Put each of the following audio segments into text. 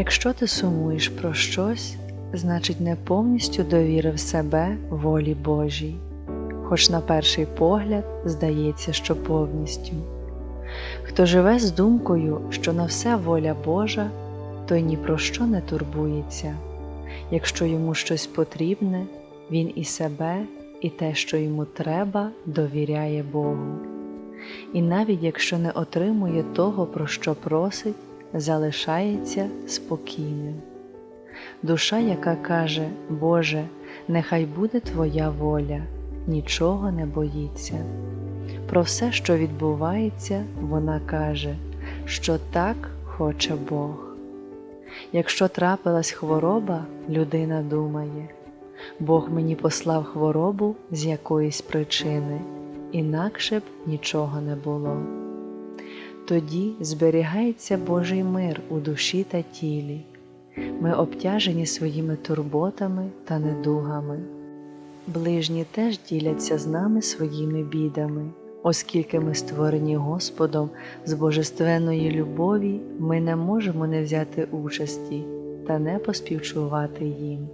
Якщо ти сумуєш про щось, значить не повністю довірив себе волі Божій, хоч на перший погляд здається, що повністю. Хто живе з думкою, що на все воля Божа, той ні про що не турбується. Якщо йому щось потрібне, він і себе, і те, що йому треба, довіряє Богу. І навіть якщо не отримує того, про що просить, залишається спокійним. Душа, яка каже, Боже, нехай буде Твоя воля, нічого не боїться. Про все, що відбувається, вона каже, що так хоче Бог. Якщо трапилась хвороба, людина думає, Бог мені послав хворобу з якоїсь причини, інакше б нічого не було. Тоді зберігається Божий мир у душі та тілі. Ми обтяжені своїми турботами та недугами. Ближні теж діляться з нами своїми бідами, оскільки ми створені Господом з божественної любові, ми не можемо не взяти участі та не поспівчувати їм.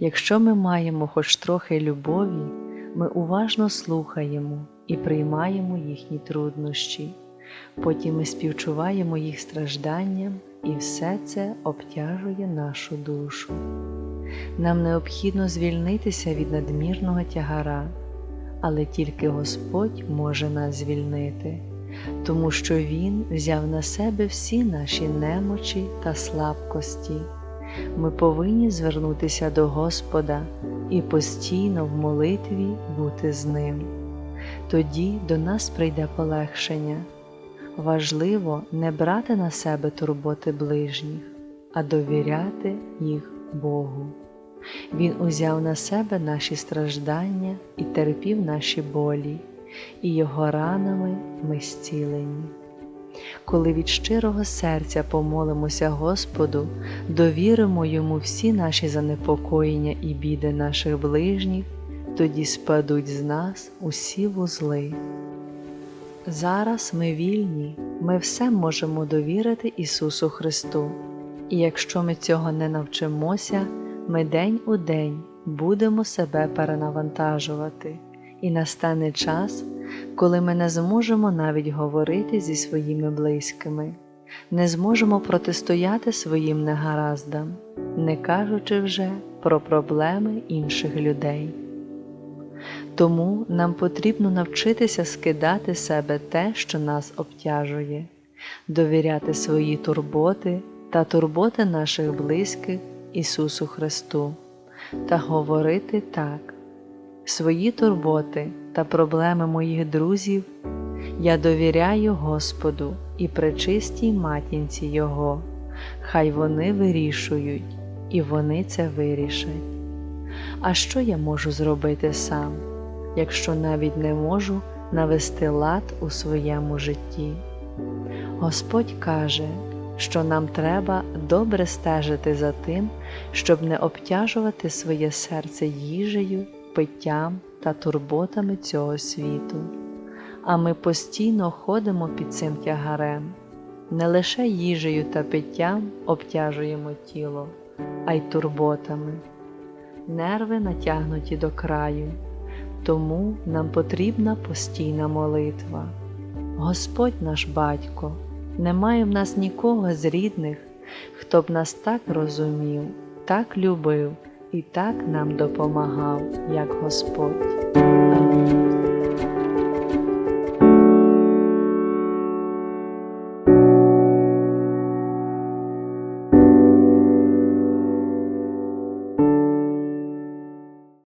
Якщо ми маємо хоч трохи любові, ми уважно слухаємо і приймаємо їхні труднощі, потім ми співчуваємо їх стражданням, і все це обтяжує нашу душу. Нам необхідно звільнитися від надмірного тягара, але тільки Господь може нас звільнити, тому що Він взяв на себе всі наші немочі та слабкості. Ми повинні звернутися до Господа і постійно в молитві бути з Ним. Тоді до нас прийде полегшення. Важливо не брати на себе турботи ближніх, а довіряти їх Богу. Він узяв на себе наші страждання і терпів наші болі, і Його ранами ми зцілені. Коли від щирого серця помолимося Господу, довіримо Йому всі наші занепокоєння і біди наших ближніх, тоді спадуть з нас усі вузли. Зараз ми вільні, ми все можемо довірити Ісусу Христу, і якщо ми цього не навчимося, ми день у день будемо себе перенавантажувати, і настане час, коли ми не зможемо навіть говорити зі своїми близькими, не зможемо протистояти своїм негараздам, не кажучи вже про проблеми інших людей. Тому нам потрібно навчитися скидати себе те, що нас обтяжує, довіряти свої турботи та турботи наших близьких Ісусу Христу та говорити так: свої турботи та проблеми моїх друзів я довіряю Господу і пречистій матінці Його, хай вони вирішують, і вони це вирішать. А що я можу зробити сам, якщо навіть не можу навести лад у своєму житті? Господь каже, що нам треба добре стежити за тим, щоб не обтяжувати своє серце їжею, питтям та турботами цього світу. А ми постійно ходимо під цим тягарем, не лише їжею та питтям обтяжуємо тіло, а й турботами. Нерви натягнуті до краю, тому нам потрібна постійна молитва. Господь наш батько, немає в нас нікого з рідних, хто б нас так розумів, так любив і так нам допомагав, як Господь. Амінь.